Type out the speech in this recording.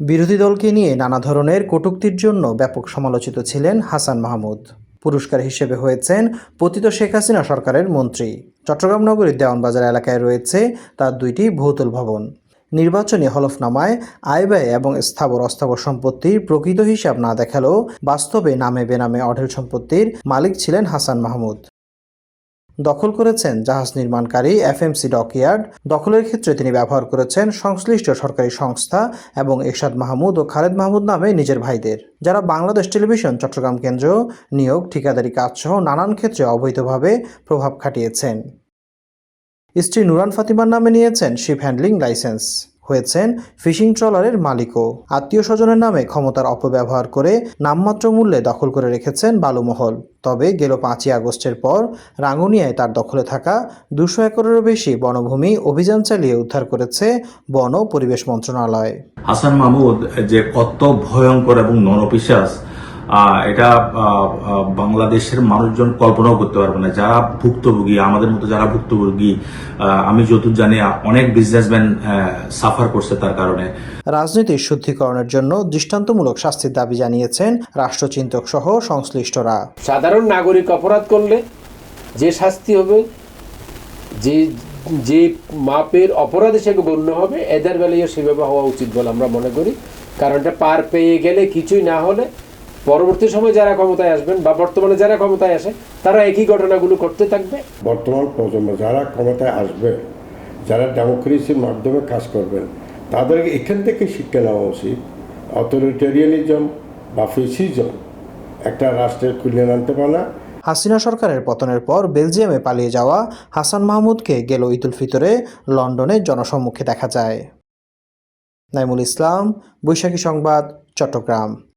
বিরোধী দলকে নিয়ে নানা ধরনের কটূক্তির জন্য ব্যাপক সমালোচিত ছিলেন হাসান মাহমুদ। পুরস্কার হিসেবে হয়েছেন পতিত শেখ হাসিনা সরকারের মন্ত্রী। চট্টগ্রাম নগরীর দেওয়ানবাজার এলাকায় রয়েছে তার দুইটি বহুতল ভবন। নির্বাচনী হলফনামায় আয় ব্যয় এবং স্থাবর অস্থাবর সম্পত্তির প্রকৃত হিসাব না দেখালেও বাস্তবে নামে বেনামে অঢেল সম্পত্তির মালিক ছিলেন হাসান মাহমুদ। দখল করেছেন জাহাজ নির্মাণকারী এফএমসি ডকইয়ার্ড। দখলের ক্ষেত্রে তিনি ব্যবহার করেছেন সংশ্লিষ্ট সরকারি সংস্থা এবং এরশাদ মাহমুদ ও খালেদ মাহমুদ নামে নিজের ভাইদের। যারা বাংলাদেশ টেলিভিশন, চট্টগ্রাম কেন্দ্র নিয়োগ, ঠিকাদারি কাজসহ নানান ক্ষেত্রে অবৈধভাবে প্রভাব খাটিয়েছেন। স্ত্রী নুরান ফাতিমার নামে নিয়েছেন শিপ হ্যান্ডলিং লাইসেন্স। হয়েছেন ফিশিং ট্রলারের মালিকও। আত্মীয় স্বজনের নামে ক্ষমতার অপব্যবহার করে নামমাত্র মূল্যে দখল করে রেখেছেন বালুমহল। তবে গেল পাঁচই আগস্টের পর রাঙ্গুনিয়ায় তার দখলে থাকা দুশো একরেরও বেশি বনভূমি অভিযান চালিয়ে উদ্ধার করেছে বন পরিবেশ মন্ত্রণালয়। হাসান মাহমুদ, যে কত ভয়ঙ্কর এবং নরপিশাস এটা বাংলাদেশের মানুষজন কল্পনাও করতে পারবে না। যারা ভুক্তভোগী আমাদের মতো যারা ভুক্তভোগী আমি যতদূর জানি অনেক বিজনেসম্যান সাফার করছে তার কারণে। রাজনীতির শুদ্ধিকরণের জন্য দৃষ্টান্তমূলক শাস্তির দাবি জানিয়েছেন রাষ্ট্রচিন্তক সহ সংশ্লিষ্টরা। সাধারণ নাগরিক অপরাধ করলে যে শাস্তি হবে যে যে মাপের অপরাধ হিসেবে গণ্য হবে এদের বেলায়ও সেভাবে হওয়া উচিত বলে আমরা মনে করি। কারণ এটা পার পেয়ে গেলে কিছুই না হলে পরবর্তী সময় যারা ক্ষমতায় আসবেন বা বর্তমানে যারা ক্ষমতায় আসে তারা একই ঘটনাগুলো করতে থাকবে। বর্তমান প্রজন্ম যারা ক্ষমতায় আসবে যারা ডেমোক্রেসির মাধ্যমে কাজ করবেন তাদেরকে এখান থেকে শিক্ষা নেওয়া উচিত। অথরিটেরিয়ানিজম বা ফেসিজম একটা রাষ্ট্রের খুলে আনতে পারে না হাসিনা সরকারের পতনের পর বেলজিয়ামে পালিয়ে যাওয়া হাসান মাহমুদকে গেল ঈদুল ফিতরে লন্ডনে জনসম্মুখে দেখা যায়। নাইমুল ইসলাম বৈশাখী সংবাদ চট্টগ্রাম।